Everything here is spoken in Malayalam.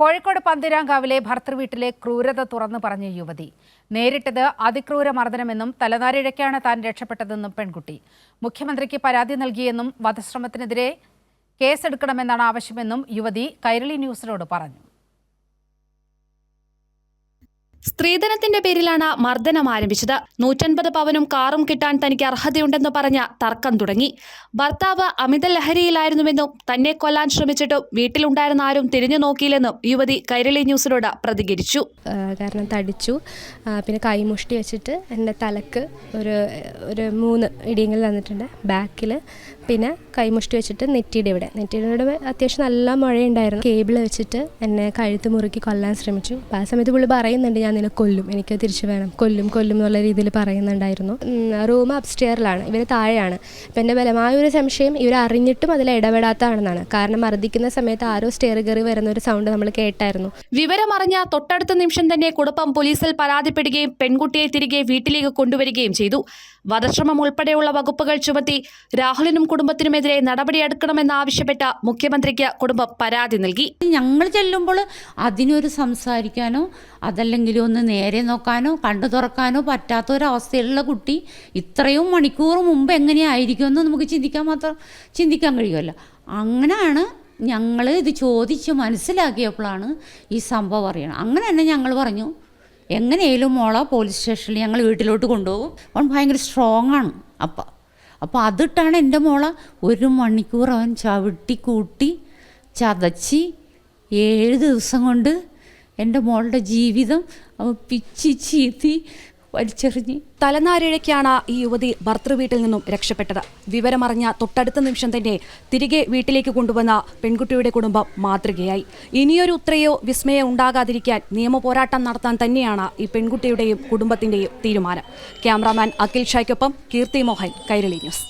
കോഴിക്കോട് പന്തിരാങ്കാവിലെ ഭർത്തൃവീട്ടിലെ ക്രൂരത തുറന്നു പറഞ്ഞ യുവതി. നേരിട്ടത് അതിക്രൂര മർദ്ദനമെന്നും തലനാരിഴയ്ക്കാണ് താൻ രക്ഷപ്പെട്ടതെന്നും പെൺകുട്ടി. മുഖ്യമന്ത്രിക്ക് പരാതി നൽകിയെന്നും വധശ്രമത്തിനെതിരെ കേസെടുക്കണമെന്നാണ് ആവശ്യമെന്നും യുവതി കൈരളി ന്യൂസിനോട് പറഞ്ഞു. സ്ത്രീധനത്തിന്റെ പേരിലാണ് മർദ്ദനം ആരംഭിച്ചത്. നൂറ്റൻപത് പവനും കാറും കിട്ടാൻ തനിക്ക് അർഹതയുണ്ടെന്ന് പറഞ്ഞ തർക്കം തുടങ്ങി. ഭർത്താവ് അമിത ലഹരിയിലായിരുന്നുവെന്നും തന്നെ കൊല്ലാൻ ശ്രമിച്ചിട്ടും വീട്ടിലുണ്ടായിരുന്ന ആരും തിരിഞ്ഞു നോക്കിയില്ലെന്നും യുവതി കൈരളി ന്യൂസിനോട് പ്രതികരിച്ചു. കാരണം തടിച്ചു. പിന്നെ കൈമുഷ്ടി വെച്ചിട്ട് എന്റെ തലക്ക് ഒരു ഒരു മൂന്ന് ഇടിയങ്ങൾ തന്നിട്ടുണ്ട് ബാക്കിൽ പിന്നെ കൈമുഷ്ടി വെച്ചിട്ട് നെറ്റിയുടെ ഇവിടെ. നെറ്റിയുടെ ഇവിടെ അത്യാവശ്യം നല്ല മഴയുണ്ടായിരുന്നു. കേബിൾ വെച്ചിട്ട് എന്നെ കഴുത്ത് മുറുക്കി കൊല്ലാൻ ശ്രമിച്ചു. അപ്പോൾ ആ സമയത്ത് പുള്ളി പറയുന്നുണ്ട് ഞാൻ നിന്നെ കൊല്ലും. എനിക്ക് തിരിച്ചു വേണം. കൊല്ലും കൊല്ലും എന്നുള്ള രീതിയിൽ പറയുന്നുണ്ടായിരുന്നു. റൂം അപ്സ്റ്റെയറിലാണ് ഇവർ താഴെയാണ്. അപ്പം എന്റെ ബലമായ ഒരു സംശയം ഇവർ അറിഞ്ഞിട്ടും അതിൽ ഇടപെടാത്തതാണെന്നാണ്. കാരണം മർദ്ദിക്കുന്ന സമയത്ത് ആരോ സ്റ്റെയർ കയറി വരുന്ന ഒരു സൗണ്ട് നമ്മൾ കേട്ടായിരുന്നു. വിവരമറിഞ്ഞ തൊട്ടടുത്ത നിമിഷം തന്നെ കുടുംബം പോലീസിൽ പരാതിപ്പെടുകയും പെൺകുട്ടിയെ തിരികെ വീട്ടിലേക്ക് കൊണ്ടുവരികയും ചെയ്തു. വധശ്രമം ഉൾപ്പെടെയുള്ള വകുപ്പുകൾ ചുമത്തി രാഹുലിനും കുടുംബത്തിനുമെതിരെ നടപടിയെടുക്കണമെന്നാവശ്യപ്പെട്ട മുഖ്യമന്ത്രിക്ക് കുടുംബം പരാതി നൽകി. ഞങ്ങൾ ചെല്ലുമ്പോൾ അതിനൊരു സംസാരിക്കാനോ അതല്ലെങ്കിൽ ഒന്ന് നേരെ നോക്കാനോ കണ്ടു തുറക്കാനോ പറ്റാത്ത ഒരവസ്ഥയിലുള്ള കുട്ടി ഇത്രയും മണിക്കൂർ മുമ്പ് എങ്ങനെയായിരിക്കുമെന്ന് നമുക്ക് ചിന്തിക്കാൻ മാത്രം ചിന്തിക്കാൻ കഴിയുമല്ലോ. അങ്ങനെയാണ് ഞങ്ങൾ ഇത് ചോദിച്ച് മനസ്സിലാക്കിയപ്പോഴാണ് ഈ സംഭവം അറിയണം അങ്ങനെ തന്നെ ഞങ്ങൾ പറഞ്ഞു എങ്ങനെയായാലും മോളെ പോലീസ് സ്റ്റേഷനിൽ ഞങ്ങൾ വീട്ടിലോട്ട് കൊണ്ടുപോകും. അവൻ ഭയങ്കര സ്ട്രോങ് ആണ്. അപ്പം അപ്പോൾ അതിട്ടാണ് എന്റെ മോളെ ഒരു മണിക്കൂർ അവൻ ചവിട്ടി കൂട്ടി ചതച്ച് ഏഴ് ദിവസം കൊണ്ട് എന്റെ മോളുടെ ജീവിതം അവൻ പിച്ചി ചീത്തി വലിച്ചെറിഞ്ഞ്. തലനാരിഴയ്ക്കാണ് ഈ യുവതി ഭർത്തൃവീട്ടിൽ നിന്നും രക്ഷപ്പെട്ടത്. വിവരമറിഞ്ഞ തൊട്ടടുത്ത നിമിഷം തന്നെ തിരികെ വീട്ടിലേക്ക് കൊണ്ടുവന്ന പെൺകുട്ടിയുടെ കുടുംബം മാതൃകയായി. ഇനിയൊരു ഉത്രയോ വിസ്മയോ ഉണ്ടാകാതിരിക്കാൻ നിയമ പോരാട്ടം നടത്താൻ തന്നെയാണ് ഈ പെൺകുട്ടിയുടെയും കുടുംബത്തിന്റെയും തീരുമാനം. ക്യാമറാമാൻ അഖിൽ ഷായ്ക്കൊപ്പം കീർത്തി മോഹൻ കൈരളി ന്യൂസ്.